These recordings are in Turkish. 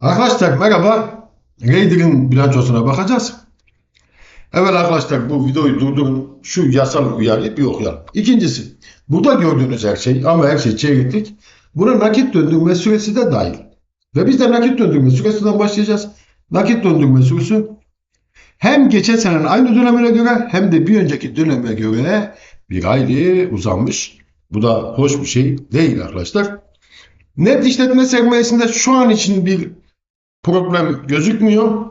Arkadaşlar merhaba. Raider'in bilançosuna bakacağız. Evet arkadaşlar bu videoyu durdurun. Şu yasal uyarıyı bir okuyalım. İkincisi burada gördüğünüz her şey ama her şey çeyreklik. Buna nakit döndürme süresi de dahil. Ve biz de nakit döndürme süresinden başlayacağız. Nakit döndürme süresi hem geçen senenin aynı dönemine göre hem de bir önceki döneme göre bir hayli uzanmış. Bu da hoş bir şey değil arkadaşlar. Net işletme sermayesinde şu an için bir problem gözükmüyor.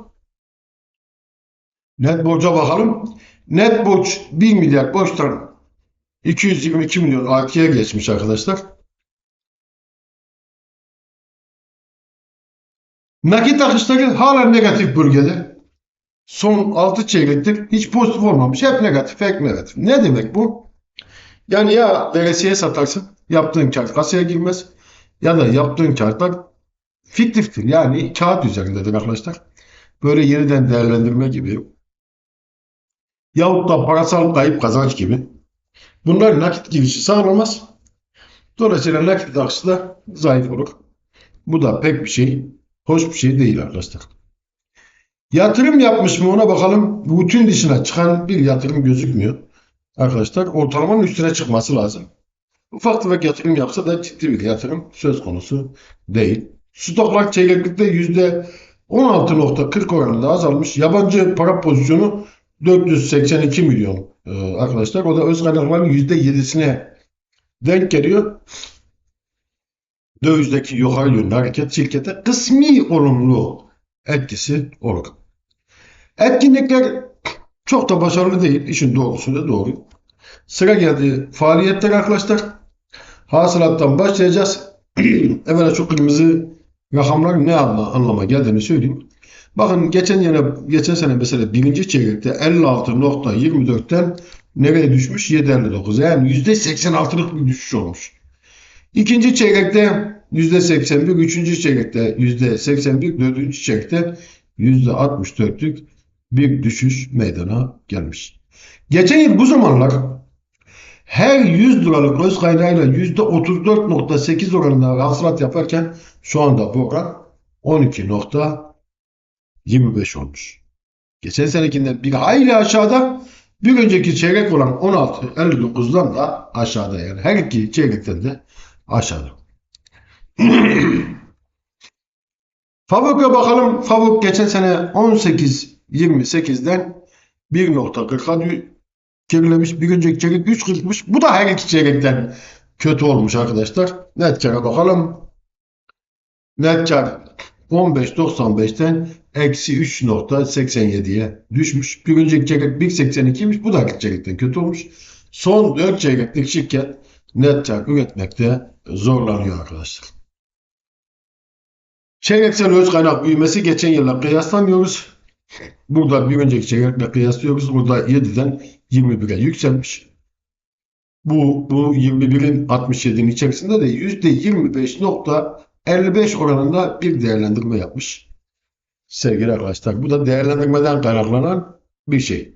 Net borca bakalım. Net borç 1 milyar borçtan 222 milyon artıya geçmiş arkadaşlar. Nakit akışları hala negatif bölgede. Son 6 çeyrektir hiç pozitif olmamış. Hep negatif, hep negatif. Ne demek bu? Yani ya veresiye satarsın, yaptığın kar kasaya girmez ya da yaptığın karlar fiktiftir. Yani kağıt üzerindedir arkadaşlar. Böyle yeniden değerlendirme gibi. Yahut da parasal kayıp kazanç gibi. Bunlar nakit girişi sağlamaz. Dolayısıyla nakit akışı da zayıf olur. Bu da pek bir şey, hoş bir şey değil arkadaşlar. Yatırım yapmış mı ona bakalım. Bütün dışına çıkan bir yatırım gözükmüyor. Arkadaşlar ortalamanın üstüne çıkması lazım. Ufak tefek yatırım yapsa da ciddi bir yatırım söz konusu değil. Stoklar çeyreklikte %16.40 oranında azalmış. Yabancı para pozisyonu 482 milyon ee, arkadaşlar. O da öz kaynakların %7'sine denk geliyor. Dövizdeki yukarı yönlü hareket şirkete kısmi olumlu etkisi olur. Etkinlikler çok da başarılı değil. İşin doğrusu da doğru. Sıra geldi faaliyetler arkadaşlar. Hasılattan başlayacağız. Evvela şu kırmızı rakamlar ne anla, anlama geldiğini söyleyeyim. Bakın geçen yine geçen sene mesela birinci çeyrekte 56.24'ten nereye düşmüş? 7.59. Yani %86'lık bir düşüş olmuş. İkinci çeyrekte %81, üçüncü çeyrekte %81, dördüncü çeyrekte %64'lük bir düşüş meydana gelmiş. Geçen yıl bu zamanlar her 100 liralık öz kaynağıyla %34.8 oranında hasılat yaparken şu anda bu oran 12.25 olmuş. Geçen senekinden bir hayli aşağıda bir önceki çeyrek olan 16.59'dan da aşağıda yani her iki çeyrekten de aşağıda. Favuk'a bakalım. Favuk geçen sene 18.28'den 1.40'a gerilemiş. Bir önceki çeyrek 3.40'mış. Bu da her iki çeyrekten kötü olmuş arkadaşlar. Net kara bakalım. Net kar 15.95'ten eksi 3.87'ye düşmüş. Bir önceki çeyrek 1.82'ymiş. Bu da her iki çeyrekten kötü olmuş. Son 4 çeyreklik şirket net kar üretmekte zorlanıyor arkadaşlar. Çeyreksel öz kaynak büyümesi geçen yılla kıyaslamıyoruz. Burada bir önceki çeyrekle kıyaslıyoruz. Burada 7'den 21'e yükselmiş. Bu, bu 21'in 67'nin içerisinde de %25.55 oranında bir değerlendirme yapmış. Sevgili arkadaşlar bu da değerlendirmeden kaynaklanan bir şey.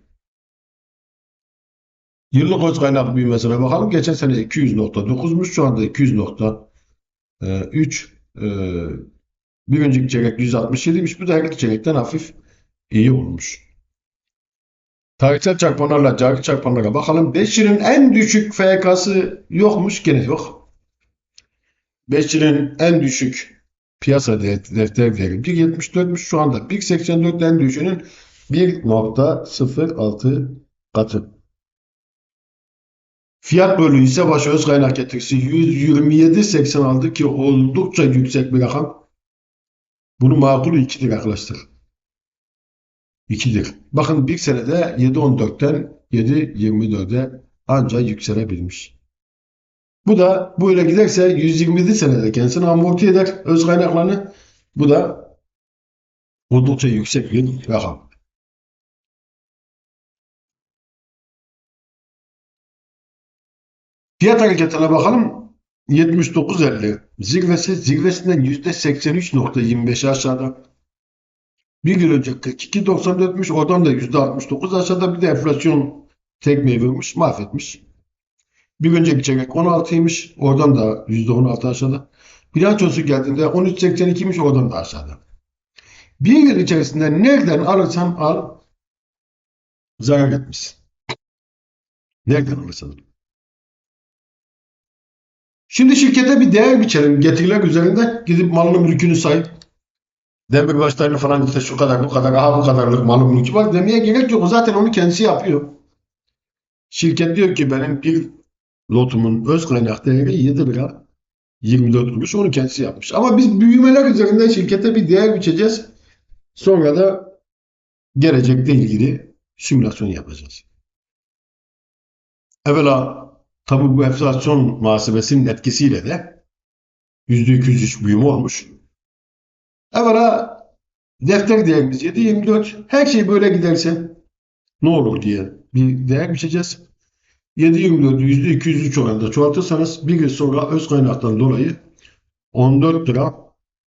Yıllık öz kaynak büyümesine bakalım. Geçen sene 200.9'muş. Şu anda 200.3 bir önceki çeyrek 167'miş. Bu da her iki çeyrekten hafif iyi olmuş. Tarihsel çarpanlarla cari çarpanlara bakalım. 5 yılın en düşük FK'sı yokmuş. Gene yok. 5 yılın en düşük piyasa defter değeri 1.74'müş. Şu anda 1.84 en düşüğünün 1.06 katı. Fiyat bölü ise başı öz kaynak getirisi 127.86 ki oldukça yüksek bir rakam. Bunu makul 2'dir arkadaşlar. 2'dir. Bakın bir senede 7.14'ten 7.24'e ancak yükselebilmiş. Bu da böyle giderse 127 senede kendisini amorti eder öz kaynaklarını. Bu da oldukça yüksek bir rakam. Fiyat hareketine bakalım. 79.50 zirvesi zirvesinden %83.25 aşağıda. Bir gün önce 42.94'müş oradan da %69 aşağıda bir de enflasyon tekmeyi vermiş mahvetmiş. Bir önceki çeyrek 16'ymış oradan da %16 aşağıda. Bilançosu geldiğinde 13.82'miş oradan da aşağıda. Bir yıl içerisinde nereden alırsan al zarar etmişsin. Nereden alırsan al. Şimdi şirkete bir değer biçelim. Getiriler üzerinde gidip malını mülkünü say. Demirbaşlarını falan işte şu kadar bu kadar aha bu kadarlık malın mülkü var demeye gerek yok. Zaten onu kendisi yapıyor. Şirket diyor ki benim bir lotumun öz kaynak değeri 7 lira 24 kuruş onu kendisi yapmış. Ama biz büyümeler üzerinden şirkete bir değer biçeceğiz. Sonra da gelecekle ilgili simülasyon yapacağız. Evvela tabi bu enflasyon muhasebesinin etkisiyle de %203 büyüme olmuş. Evvela defter değerimiz 7.24. Her şey böyle giderse ne olur diye bir değer biçeceğiz. 7.24'ü %203 oranında çoğaltırsanız bir yıl sonra öz kaynaktan dolayı 14 lira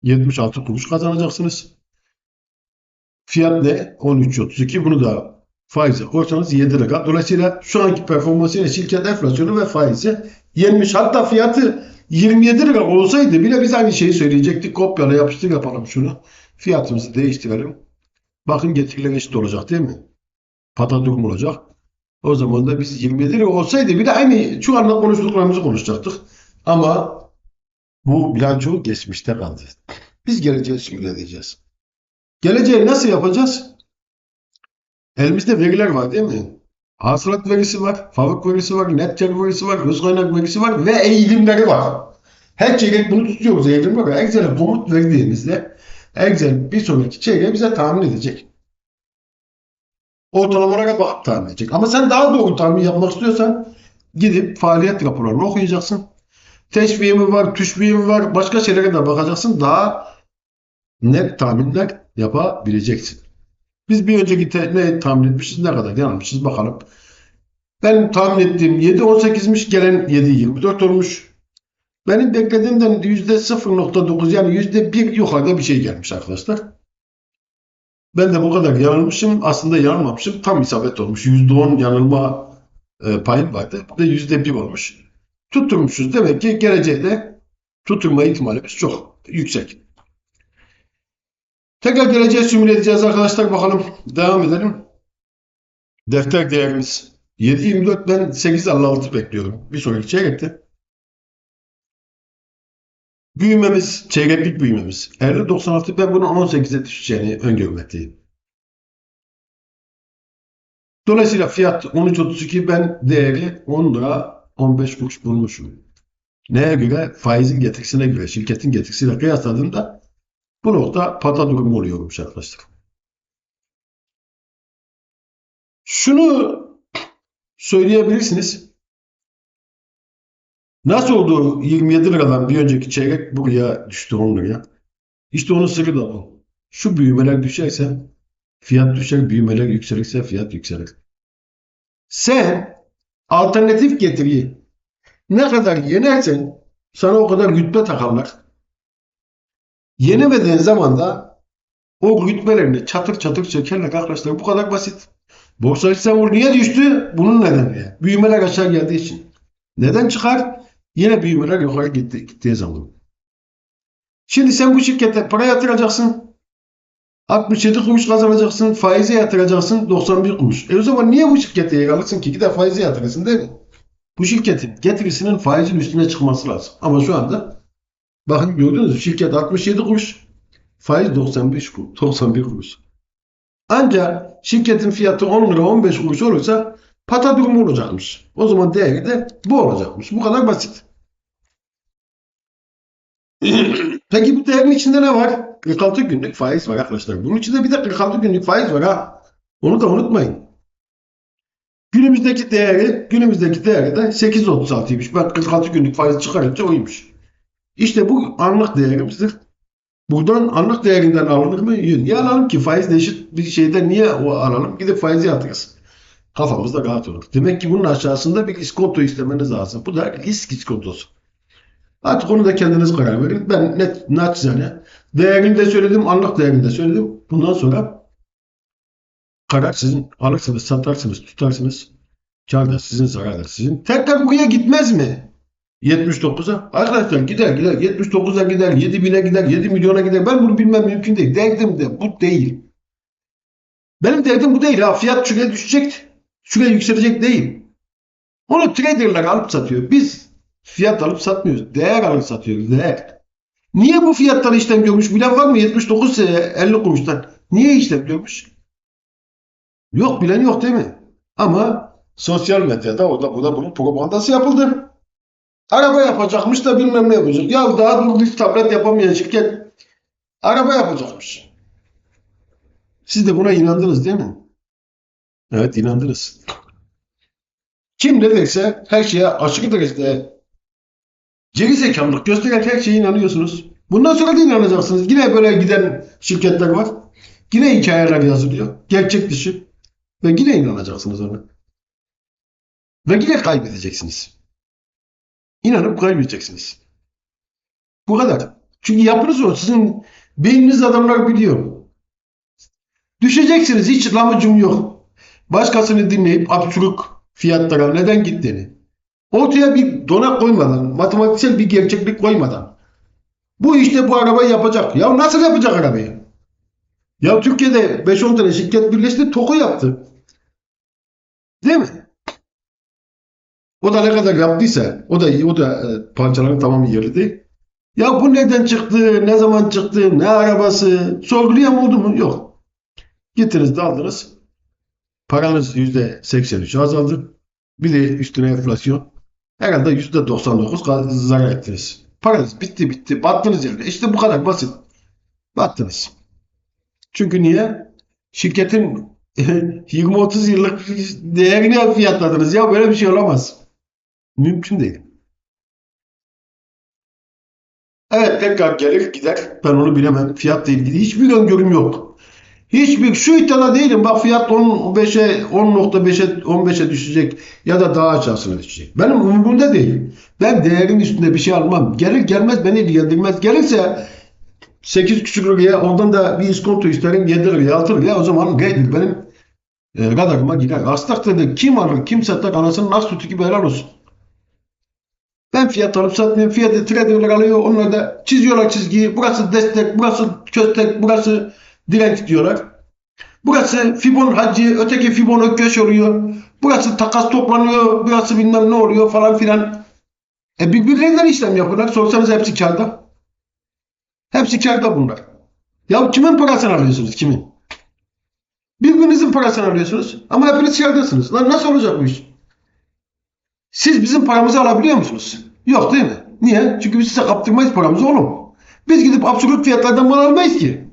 76 kuruş kazanacaksınız. Fiyat ne? 13.32. Bunu da faize koysanız 7 lira. Dolayısıyla şu anki performansıyla şirket enflasyonu ve faizi yenmiş. Hatta fiyatı 27 lira olsaydı bile biz aynı şeyi söyleyecektik. Kopyala yapıştır yapalım şunu. Fiyatımızı değiştirelim. Bakın getiriler eşit olacak değil mi? Pata durum olacak. O zaman da biz 27 lira olsaydı bile aynı şu anda konuştuklarımızı konuşacaktık. Ama bu bilanço geçmişte kaldı. Biz geleceği simüle edeceğiz. Geleceği nasıl yapacağız? Elimizde veriler var değil mi? Hasılat verisi var, fabrik verisi var, net kar verisi var, öz kaynak verisi var ve eğilimleri var. Her çeyrek bunu tutuyoruz eğilim var. Excel'e komut verdiğimizde Excel bir sonraki çeyreği bize tahmin edecek. Ortalamalara bakıp tahmin edecek. Ama sen daha doğru tahmin yapmak istiyorsan gidip faaliyet raporlarını okuyacaksın. Teşviği mi var, tüşviği mi var, başka şeylere de bakacaksın. Daha net tahminler yapabileceksin. Biz bir önceki te- ne tahmin etmişiz, ne kadar yanılmışız bakalım. Ben tahmin ettiğim 7.18'miş, gelen 7.24 olmuş. Benim beklediğimden %0.9 yani %1 yukarıda bir şey gelmiş arkadaşlar. Ben de bu kadar yanılmışım. Aslında yanılmamışım. Tam isabet olmuş. %10 yanılma e, payım vardı. Bu da %1 olmuş. Tutturmuşuz. Demek ki gelecekte tutturma ihtimalimiz çok yüksek. Tekrar geleceğe simüle edeceğiz arkadaşlar. Bakalım. Devam edelim. Defter değerimiz 7.24 ben 8.56 bekliyorum. Bir sonraki çeyrekte. Büyümemiz, çeyreklik büyümemiz 50.96 ben bunun 18'e düşeceğini öngörmekteyim. Dolayısıyla fiyat 13.32 ben değeri 10 lira 15 kuruş bulmuşum. Neye göre? Faizin getirisine göre, şirketin getirisiyle kıyasladığımda bu nokta pata durumu oluyormuş arkadaşlar. Şunu söyleyebilirsiniz. Nasıl oldu 27 liradan bir önceki çeyrek buraya düştü 10 liraya? İşte onun sırrı da bu. Şu büyümeler düşerse fiyat düşer, büyümeler yükselirse fiyat yükselir. Sen alternatif getiriyi ne kadar yenersen sana o kadar rütbe takarlar. Yenemediğin zaman da o rütbelerini çatır çatır çekerler arkadaşlar. Bu kadar basit. Borsa İstanbul niye düştü? Bunun nedeni. Büyümeler aşağı geldiği için. Neden çıkar? Yine büyümeler yukarı gitti, gittiği zaman. Şimdi sen bu şirkete para yatıracaksın. 67 kuruş kazanacaksın. Faize yatıracaksın 91 kuruş. E o zaman niye bu şirkete yer alırsın ki? Gide faize yatırırsın değil mi? Bu şirketin getirisinin faizin üstüne çıkması lazım. Ama şu anda bakın gördünüz mü? Şirket 67 kuruş. Faiz 95 kuruş. 91 kuruş. Ancak şirketin fiyatı 10 lira 15 kuruş olursa pata durumu olacakmış. O zaman değeri de bu olacakmış. Bu kadar basit. Peki bu değerin içinde ne var? 46 günlük faiz var arkadaşlar. Bunun içinde bir de 46 günlük faiz var ha. Onu da unutmayın. Günümüzdeki değeri, günümüzdeki değeri de 8.36'ymış. Ben 46 günlük faiz çıkarınca oymuş. İşte bu anlık değerimizdir. Buradan anlık değerinden alınır mı? Niye alalım ki? Faiz eşit bir şeyden niye o alalım? Gidip faizi yatırırız. Kafamız da rahat olur. Demek ki bunun aşağısında bir iskonto istemeniz lazım. Bu da risk iskontosu. Artık onu da kendiniz karar verin. Ben net naçizane değerini de söyledim, anlık değerini de söyledim. Bundan sonra karar sizin. Alırsınız, satarsınız, tutarsınız. Kar da sizin, zarar da sizin. Tekrar buraya gitmez mi? 79'a. Arkadaşlar gider gider. 79'a gider. 7 bine gider. 7 milyona gider. Ben bunu bilmem mümkün değil. Derdim de bu değil. Benim derdim bu değil ha. Fiyat şuraya düşecek. Şuraya yükselecek değil. Onu traderlar alıp satıyor. Biz fiyat alıp satmıyoruz. Değer alıp satıyoruz. Değer. Niye bu fiyatları işlem görmüş? Bilen var mı? 79 sene 50 kuruştan. Niye işlem görmüş? Yok bilen yok değil mi? Ama sosyal medyada o da bu da bunun propagandası yapıldı. Araba yapacakmış da bilmem ne yapacak. Ya daha dur bir tablet yapamayan şirket araba yapacakmış. Siz de buna inandınız değil mi? Evet inandınız. Kim ne derse her şeye aşırı derecede geri zekalılık gösteren her şeye inanıyorsunuz. Bundan sonra da inanacaksınız. Yine böyle giden şirketler var. Yine hikayeler yazılıyor. Gerçek dışı. Ve yine inanacaksınız ona. Ve yine kaybedeceksiniz. İnanıp kaybedeceksiniz. Bu kadar. Çünkü yapınız o. Sizin beyniniz adamlar biliyor. Düşeceksiniz. Hiç lamıcım yok. Başkasını dinleyip absürt fiyatlara neden gittiğini. Ortaya bir donak koymadan, matematiksel bir gerçeklik koymadan. Bu işte bu arabayı yapacak. Ya nasıl yapacak arabayı? Ya Türkiye'de 5-10 tane şirket birleşti, TOK'u yaptı. Değil mi? O da ne kadar yaptıysa, o da o da e, parçaların tamamı yerli değil. Ya bu neden çıktı, ne zaman çıktı, ne arabası, sorgulayan oldu mu? Yok. Gittiniz de aldınız. Paranız %83 azaldı. Bir de üstüne enflasyon. Herhalde %99 zarar ettiniz. Paranız bitti bitti. Battınız yani. İşte bu kadar basit. Battınız. Çünkü niye? Şirketin 20-30 yıllık değerini fiyatladınız. Ya böyle bir şey olamaz. Mümkün değil. Evet tekrar gelir gider. Ben onu bilemem. Fiyatla ilgili hiçbir öngörüm yok. Hiçbir şu iddiada değilim. Bak fiyat 15'e 10.5'e 15'e düşecek ya da daha aşağısına düşecek. Benim umurumda değil. Ben değerin üstünde bir şey almam. Gelir gelmez beni ilgilendirmez. Gelirse 8 küçük liraya ondan da bir iskonto isterim 7 liraya 6 liraya o zaman gaydir benim e, radarıma girer. Aslak kim alır kim satar anasının nas sütü gibi helal olsun. Ben fiyat alıp satmıyorum. Fiyatı traderler alıyor. Onlar da çiziyorlar çizgiyi. Burası destek, burası köstek, burası direnç diyorlar. Burası Fibonacci, öteki Fibonacci köş oluyor. Burası takas toplanıyor, burası bilmem ne oluyor falan filan. E birbirlerinden işlem yapıyorlar. Sorsanız hepsi karda. Hepsi karda bunlar. Ya kimin parasını alıyorsunuz? Kimin? Birbirinizin parasını alıyorsunuz. Ama hepiniz kardasınız. Lan nasıl olacak bu iş? Siz bizim paramızı alabiliyor musunuz? Yok değil mi? Niye? Çünkü biz size kaptırmayız paramızı oğlum. Biz gidip absolut fiyatlardan mal almayız ki.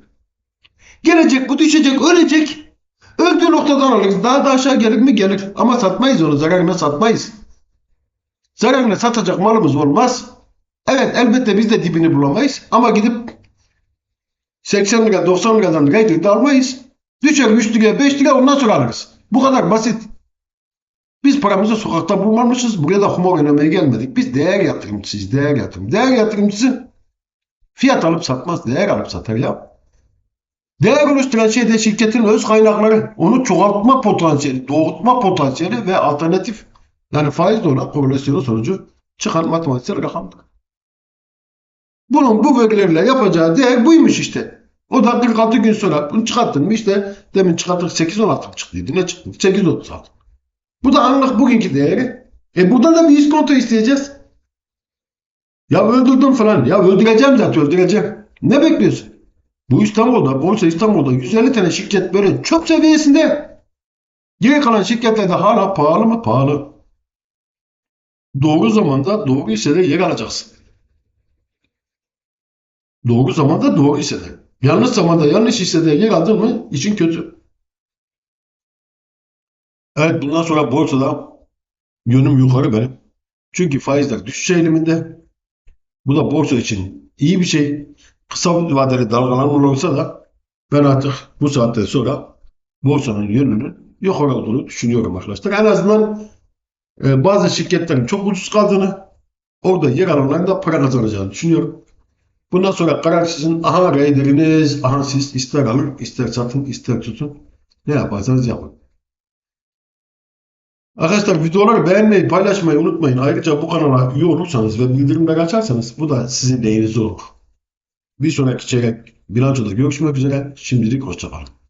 Gelecek bu düşecek ölecek. Öldüğü noktadan alırız. Daha da aşağı gelir mi? Gelir. Ama satmayız onu. Zararına satmayız. Zararına satacak malımız olmaz. Evet elbette biz de dibini bulamayız. Ama gidip 80 lira 90 liradan reyting almayız. Düşer 3 liraya 5 lira ondan sonra alırız. Bu kadar basit. Biz paramızı sokakta bulmamışız. Buraya da kumar oynamaya gelmedik. Biz değer yatırımcısıyız. Değer yatırım. Değer yatırımcısı fiyat alıp satmaz. Değer alıp satar ya. Değer oluşturan şey de şirketin öz kaynakları. Onu çoğaltma potansiyeli, doğrultma potansiyeli ve alternatif yani faiz olan korelasyonu sonucu çıkan matematiksel rakamdır. Bunun bu verilerle yapacağı değer buymuş işte. O da 46 gün sonra bunu çıkarttın mı işte demin çıkarttık 8-16 çıktıydı. Ne çıktı? 8-36. Bu da anlık bugünkü değeri. E burada da bir iskonto isteyeceğiz. Ya öldürdüm falan. Ya öldüreceğim zaten öldüreceğim. Ne bekliyorsun? Bu İstanbul'da, Borsa İstanbul'da 150 tane şirket böyle çöp seviyesinde. Geri kalan şirketler de hala pahalı mı? Pahalı. Doğru zamanda doğru hissede yer alacaksın. Doğru zamanda doğru hissede. Yanlış zamanda yanlış hissede yer aldın mı için kötü. Evet bundan sonra borsada yönüm yukarı benim. Çünkü faizler düşüş eğiliminde. Bu da borsa için iyi bir şey. Kısa vadeli dalgalanma olsa da ben artık bu saatten sonra borsanın yönünün yukarı olduğunu düşünüyorum arkadaşlar. En azından e, bazı şirketlerin çok ucuz kaldığını orada yer alanların da para kazanacağını düşünüyorum. Bundan sonra karar sizin. Aha reyderiniz, aha siz ister alın, ister satın, ister tutun. Ne yaparsanız yapın. Arkadaşlar videoları beğenmeyi, paylaşmayı unutmayın. Ayrıca bu kanala üye olursanız ve bildirimleri açarsanız bu da sizin lehinize olur. Bir sonraki çeyrek bilançoda görüşmek üzere. Şimdilik hoşçakalın.